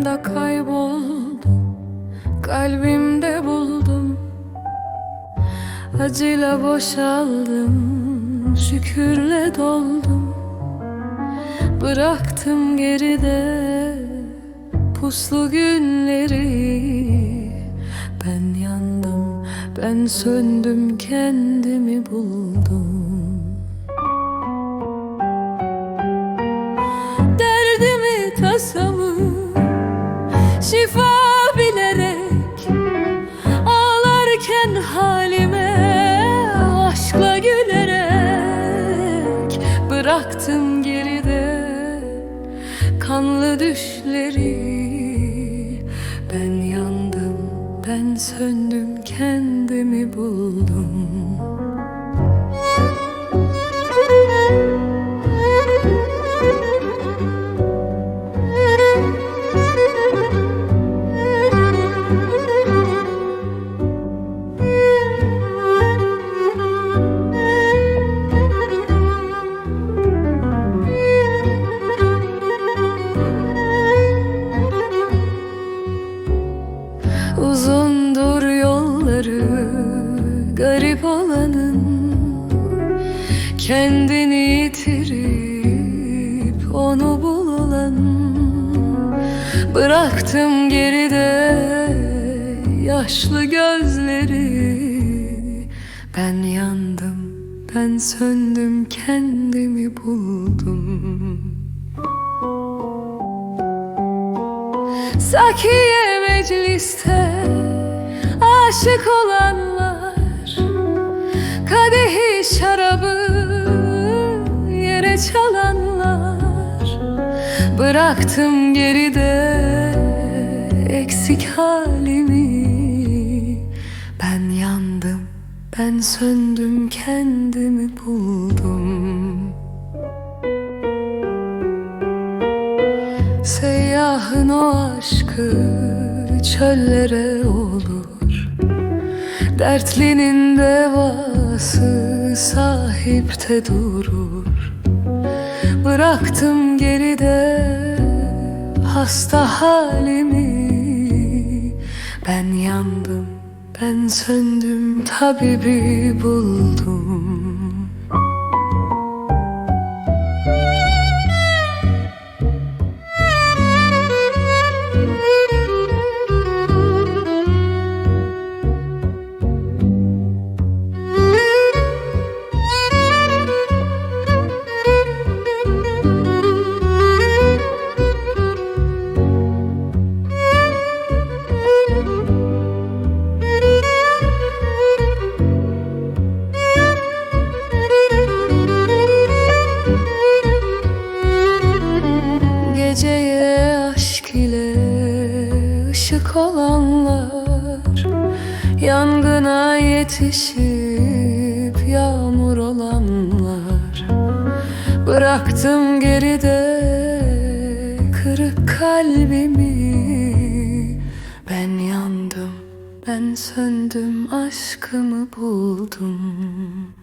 Aklımda kayboldum Kalbimde buldum. Acıyla boşaldım Şükürle doldum. Bıraktım geride Puslu günleri. Ben yandım Ben söndüm Kendimi buldum. Bıraktım geride kanlı düşleri. Ben yandım, ben söndüm, kendimi buldum Kendini yitirip onu bulan Bıraktım geride yaşlı gözleri. Ben yandım, ben söndüm, kendimi buldum. Sakiye mecliste aşık olanlar çalanlar. Bıraktım geride eksik halimi. Ben yandım, ben söndüm, kendimi buldum. Seyyahın o aşkı çöllere olur. Dertlinin devası sahipte durur Bıraktım geride hasta halimi. Ben yandım, ben söndüm, tabibi buldum ışık olanlar Yangına yetişip yağmur olanlar. Bıraktım geride kırık kalbimi. Ben yandım, ben söndüm, aşkımı buldum